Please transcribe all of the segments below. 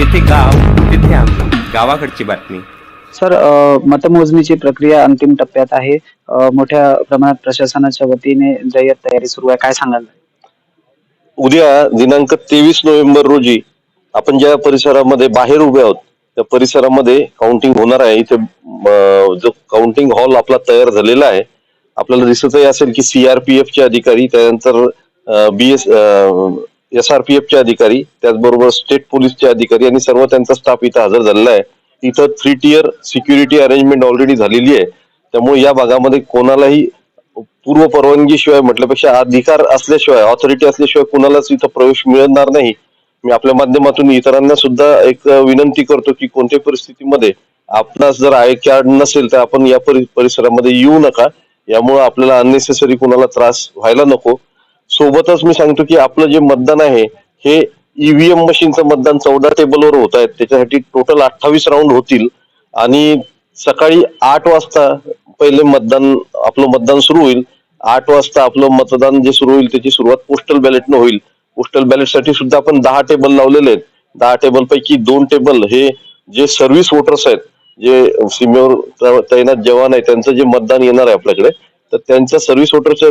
जेथे गाव तिथे आम्ही गावाकडची बातमी. सर मतमोजणीची प्रक्रिया अंतिम टप्प्यात आहे. मोठ्या प्रमाणात प्रशासनाच्या वतीने जय्यत तयारी सुरू आहे. काय सांगाल? उद्या दिनांक तेवीस नोव्हेंबर रोजी आपण ज्या परिसरामध्ये बाहेर उभे आहोत त्या परिसरामध्ये काउंटिंग होणार आहे. इथे जो काउंटिंग हॉल आपला तयार झालेला आहे आपल्याला दिसतही असेल की सीआरपीएफ चे अधिकारी त्यानंतर B S S R P अधिकारी त्याचबरोबर स्टेट पोलीसचे अधिकारी आणि सर्व त्यांचा स्टाफ इथं हजर झालेला आहे. इथं three tier security arrangement already झालेली आहे. त्यामुळे या भागामध्ये कोणालाही पूर्व परवानगीशिवाय म्हटल्यापेक्षा अधिकार असल्याशिवाय ऑथॉरिटी असल्याशिवाय कुणालाच इथं प्रवेश मिळणार नाही. मी आपल्या माध्यमातून इतरांना सुद्धा एक विनंती करतो की कोणत्याही परिस्थितीमध्ये आपणास जर आय कार्ड नसेल तर आपण या परिसरामध्ये येऊ नका. यामुळे आपल्याला अननेसेसरी कुणाला त्रास व्हायला नको. सोबतच मी सांगतो की आपलं जे मतदान आहे हे ईव्हीएम मशीनचं मतदान चौदा टेबलवर होत आहे. त्याच्यासाठी टोटल अठ्ठावीस राऊंड होतील. आणि सकाळी आठ वाजता पहिले मतदान आपलं मतदान सुरू होईल. आठ वाजता आपलं मतदान जे सुरू होईल त्याची सुरुवात पोस्टल बॅलेटनं होईल. पोस्टल बॅलेटसाठी सुद्धा आपण दहा टेबल लावलेले आहेत. दहा टेबल पैकी दोन टेबल हे जे सर्व्हिस वोटर्स आहेत जे सीमेवर तैनात जवान आहे त्यांचं जे मतदान येणार आहे आपल्याकडे तर त्यांच्या सर्व्हिस वोटरचं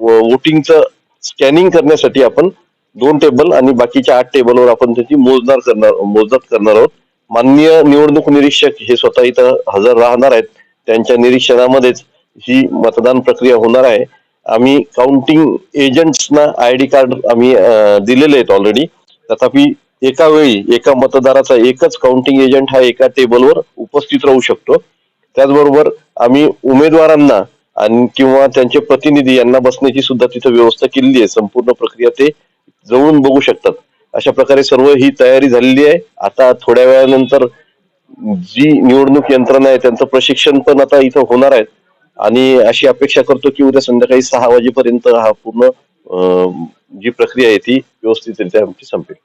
वोटिंगचं स्कॅनिंग करण्यासाठी आपण दोन टेबल आणि बाकीच्या आठ टेबलवर आपण त्याची मोजदार करणार मोजदार करणार आहोत. माननीय निवडणूक निरीक्षक हे स्वतः इथं हजर राहणार आहेत. त्यांच्या निरीक्षणामध्येच ही मतदान प्रक्रिया होणार आहे. आम्ही काउंटिंग एजंट्सना आय डी कार्ड आम्ही दिलेले आहेत ऑलरेडी तथापि एका वेळी एका मतदाराचा एकच काउंटिंग एजंट हा एका टेबलवर उपस्थित राहू शकतो. त्याचबरोबर आम्ही उमेदवारांना आणि किंवा त्यांचे प्रतिनिधी यांना बसण्याची सुद्धा तिथं व्यवस्था केलेली आहे. संपूर्ण प्रक्रिया ते जवळून बघू शकतात. अशा प्रकारे सर्व ही तयारी झालेली आहे. आता थोड्या वेळानंतर जी निवडणूक यंत्रणा आहे त्यांचं प्रशिक्षण पण आता इथं होणार आहे. आणि अशी अपेक्षा करतो की उद्या संध्याकाळी सहा वाजेपर्यंत हा पूर्ण जी प्रक्रिया आहे ती व्यवस्थितरित्या आमची संपेल.